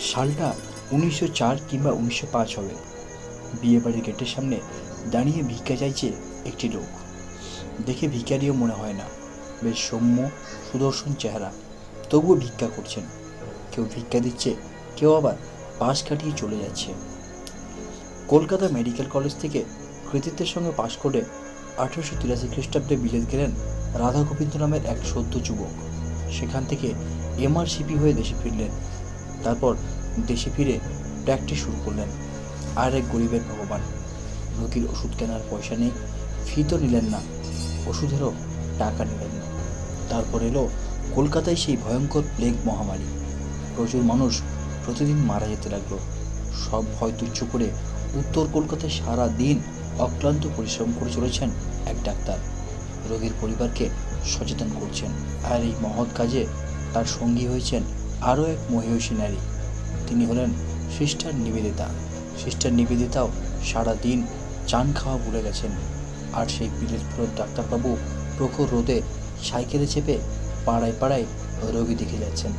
সালটা উনিশশো চার কিংবা উনিশশো পাঁচ হবে। বিয়েবাড়ির গেটের সামনে দাঁড়িয়ে ভিক্ষা চাইছে একটি লোক। দেখে ভিখারিও মনে হয় না। বেশ সৌম্য, সুদর্শন চেহারা। তবুও ভিক্ষা করছেন। কেউ ভিক্ষা দিচ্ছে, কেউ আবার পাশ কাটিয়ে চলে যাচ্ছে। কলকাতা মেডিকেল কলেজ থেকে কৃতিত্বের সঙ্গে পাশ করে আঠেরোশো তিরাশি খ্রিস্টাব্দে বিলেত গেলেন রাধা গোবিন্দ নামের এক সদ্য যুবক। সেখান থেকে এমআরসিপি হয়ে দেশে ফিরলেন। তারপর দেশে ফিরে প্র্যাকটিস শুরু করলেন। আর এক গরিবের ভগবান। রোগীর ওষুধ কেনার পয়সা নেই, ফি তো নিলেন না, ওষুধেরও টাকা নিলেন না। তারপর এলো কলকাতায় সেই ভয়ঙ্কর প্লেগ মহামারী। প্রচুর মানুষ প্রতিদিন মারা যেতে লাগল। সব ভয় তুচ্ছ করে উত্তর কলকাতায় সারা দিন অক্লান্ত পরিশ্রম করে চলেছেন এক ডাক্তার। রোগীর পরিবারকে সচেতন করছেন। আর এই মহৎ কাজে তার সঙ্গী হয়েছেন আরও এক মহিষী নারী। তিনি হলেন সিস্টার নিবেদিতা। সিস্টার নিবেদিতাও সারা দিন চান খাওয়া ভুলে গেছেন। আর সেই ফেরত ডাক্তারবাবু প্রখর রোদে সাইকেলে চেপে পাড়ায় পাড়ায় রোগী দেখে যাচ্ছেন।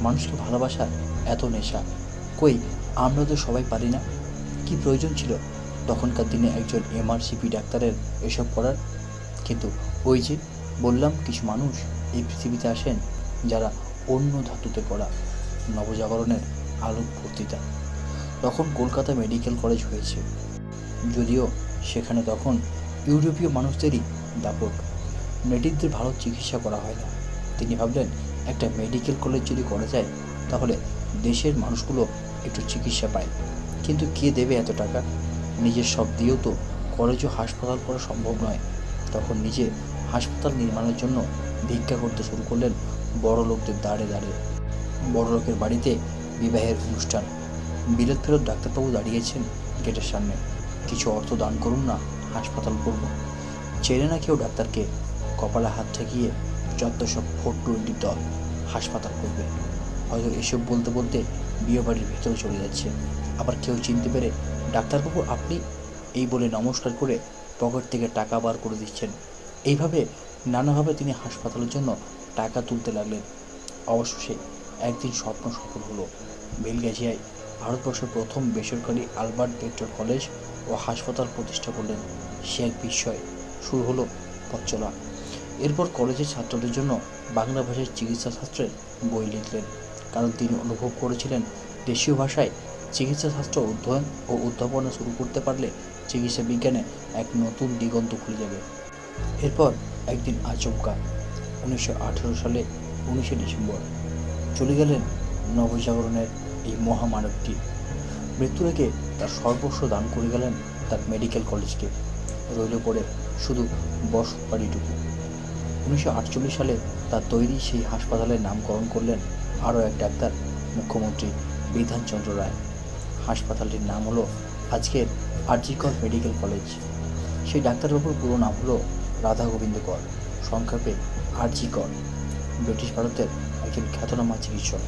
মানুষকে ভালোবাসার এত নেশা। কই, আমরা তো সবাই পারি না। কি প্রয়োজন ছিল? তখনকার দিনে একজন এমআরসিপি ডাক্তারের এসব করার। কিন্তু ওই যে বললাম, কিছু মানুষ এই পৃথিবীতে আসেন যারা অন্য ধাতুতে করা নবজাগরণের আলোক ভর্তিতা। তখন কলকাতা মেডিকেল কলেজ হয়েছে। যদিও সেখানে তখন ইউরোপীয় মানুষদেরই দাপট। নেটিভদের ভালো চিকিৎসা করা হয় না। তিনি ভাবলেন, একটা মেডিকেল কলেজ যদি করা যায়, তাহলে দেশের মানুষগুলো একটু চিকিৎসা পায়। কিন্তু কে দেবে এত টাকা? নিজের সব দিয়েও তো কলেজ ও হাসপাতাল করা সম্ভব নয়। তখন নিজে হাসপাতাল নির্মাণের জন্য ভিক্ষা করতে শুরু করলেন বড় লোকদের দাঁড়ে দাঁড়ে বড় লোকের বাড়িতে বিবাহের অনুষ্ঠান। বিলেত ফেরত ডাক্তারবাবু দাঁড়িয়েছেন গেটের সামনে। কিছু অর্থ দান করুন না, হাসপাতাল করব। চেনে না কেউ ডাক্তারকে। কপালে হাত ঠেকিয়ে যত সব ফোর টোয়েন্টির দল হাসপাতাল করবে। হয়তো এসব বলতে বলতে বিয়ে বাড়ির ভেতরে চলে যাচ্ছে। আবার কেউ চিনতে পেরে, ডাক্তারবাবু, আপনি এই বলে নমস্কার করে পকেট থেকে টাকা বার করে দিচ্ছেন। এইভাবে নানাভাবে তিনি হাসপাতালের জন্য টাকা তুলতে লাগলেন। অবশেষে একদিন স্বপ্ন সফল হলো। বেলগাছিয়ায় ভারতবর্ষের প্রথম বেসরকারি আলবার্ট ভেক্টর কলেজ ও হাসপাতাল প্রতিষ্ঠা করলেন। সে এক বিস্ময়। শুরু হলো পথ চলা। এরপর কলেজের ছাত্রদের জন্য বাংলা ভাষার চিকিৎসা শাস্ত্রের বই লিখলেন। কারণ তিনি অনুভব করেছিলেন দেশীয় ভাষায় চিকিৎসা শাস্ত্র অধ্যয়ন ও উদ্ভাবনা শুরু করতে পারলে চিকিৎসা বিজ্ঞানে এক নতুন দিগন্ত খুলে যাবে। এরপর একদিন আচমকা উনিশশো আঠেরো সালে উনিশে ডিসেম্বর চলে গেলেন নবজাগরণের এই মহামানবটি। মৃত্যুর আগে তার সর্বস্ব দান করে গেলেন তার মেডিকেল কলেজকে। রইল পড়ে শুধু বসত বাড়িটুকু উনিশশো আটচল্লিশ সালে তার তৈরি সেই হাসপাতালের নামকরণ করলেন আরও এক ডাক্তার, মুখ্যমন্ত্রী বিধানচন্দ্র রায়। হাসপাতালটির নাম হলো আজকের আরজিকর মেডিকেল কলেজ। সেই ডাক্তারবাবুর পুরো নাম হলো রাধা গোবিন্দ কর। সংক্ষেপে আরজি কর। ব্রিটিশ ভারতের একজন খ্যাতনামা চিকিৎসক।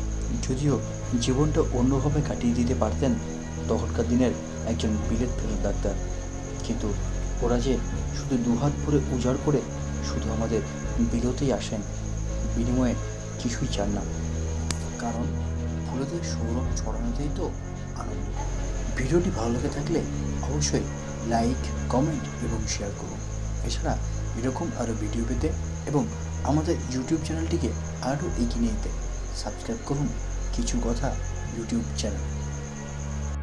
যদিও জীবনটা অন্যভাবে কাটিয়ে দিতে পারতেন, তখনকার দিনের একজন বিলেত ফেরত ডাক্তার। কিন্তু ওরা যে শুধু দুহাত ভরে উজাড় করে শুধু আমাদের বিরতেই আসেন, বিনিময়ে কিছুই চান না। কারণ ফুলেদের সৌরভ ছড়ানোতেই তো আনন্দ। ভিডিওটি ভালো লেগে থাকলে অবশ্যই লাইক, কমেন্ট এবং শেয়ার করুন। এছাড়া এরকম আরও ভিডিও পেতে এবং আমাদের ইউটিউব চ্যানেলটিকে আরও এগিয়ে নিয়ে যেতে। সাবস্ক্রাইব করুন কিছু কথা ইউটিউব চ্যানেল।